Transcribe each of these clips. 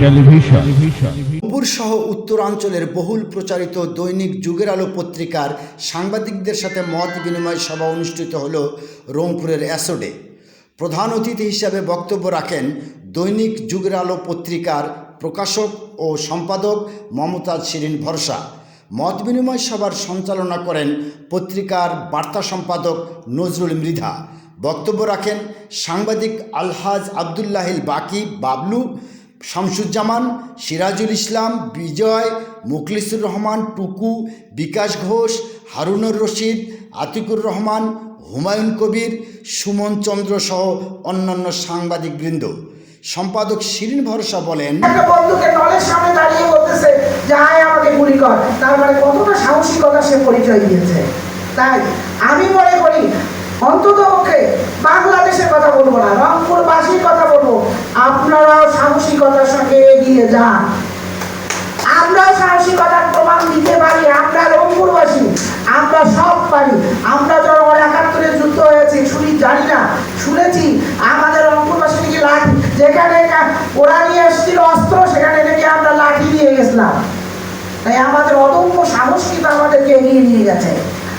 Television সহ উত্তরাঞ্চলের বহুল প্রচারিত দৈনিক যুগের আলো পত্রিকার সাংবাদিকদের সাথে মত বিনিময় সভা অনুষ্ঠিত হল রংপুরের অ্যাসোডে প্রধান অতিথি হিসাবে বক্তব্য রাখেন দৈনিক যুগের আলো পত্রিকার প্রকাশক ও সম্পাদক মমতাজ শিরিন ভরসা। মত বিনিময় সভার সঞ্চালনা করেন পত্রিকার বার্তা সম্পাদক নজরুল মৃধা। বক্তব্য রাখেন সাংবাদিক আলহাজ আবদুল্লাহিল বাকি, বাবলু শামসুজ্জামান, সিরাজুল ইসলাম, বিজয়, মুখলিসুর রহমান, টুকু, বিকাশ ঘোষ, হারুনুর রশিদ, আতিকুর রহমান, হুমায়ুন কবির, সুমন চন্দ্র সহ অন্যান্য সাংবাদিকবৃন্দ। সম্পাদক শিরিন ভরসা বলেন সামনে আমাকে তার মানে সে পরিচয় দিয়েছে। তাই আমি মনে করি সাহসিকতার সঙ্গে এগিয়ে যান। আমরাও সাহসিকতার প্রমাণ দিতে পারি, আমরা রংপুরবাসী, আমরা সব পারি। আমরা যখন একাত্তরে যুদ্ধ হয়েছে, শুনি, জানি না, শুনেছি। আমাদের রংপুরবাসী নাকি লাঠি, যেখানে ওরা নিয়ে এসেছিল অস্ত্র, সেখানে নাকি আমরা লাঠি নিয়ে গেছিলাম। তাই আমাদের অদম্য সাহস কিন্তু আমাদেরকে এগিয়ে নিয়ে গেছে।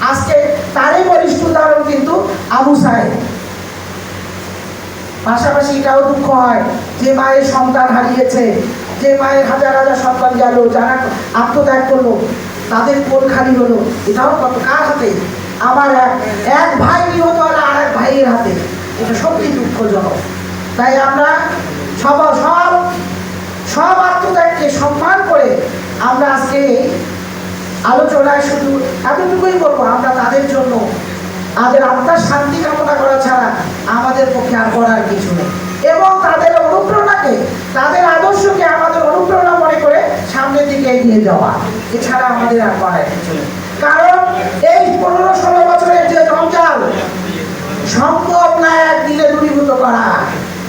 আজকে তারই বলিষ্ঠ উদাহরণ কিন্তু আবু সাহেব। পাশাপাশি এটাও দুঃখ হয় যে মায়ের সন্তান হারিয়েছে, যে মায়ের হাজার হাজার সন্তান গেল, যারা আত্মত্যাগ করল, তাদের কোল খালি হলো। এটাও কত, কার হাতে? আমার এক এক ভাই নিহত হলো আর এক ভাইয়ের হাতে। এটা সত্যি দুঃখজনক। তাই আমরা সব সব সব আত্মত্যাগকে সম্মান করে আমরা আজকে আলোচনায় শুধু এতটুকুই বলব, আমরা তাদের জন্য, তাদের আত্মার শান্তি কামনা করা ছাড়া দিকে এগিয়ে যাওয়া। এছাড়া আমাদের আর করার কিছু নেই। কারণ এই পনেরো ষোলো বছরের যে জঞ্জাল, সম্ভব না একদিনে দূরীভূত করা।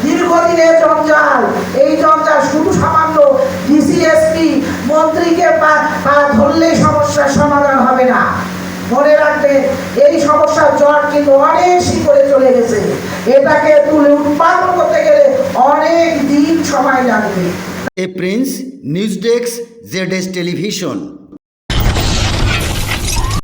দীর্ঘদিনের জঞ্জাল, এই জঞ্জাল শুধু সামান্য ডিসিএসপি মন্ত্রীকে পা ধরলেই সমস্যার সমাধান হবে না। মনে রাখবেন এই সমস্যার জ্বর কিন্তু অনেক শিকড়ে চলে গেছে। এটাকে তুলে উৎপাদন করতে গেলে অনেক দিন সময় লাগবে। এ prince news desk Z television.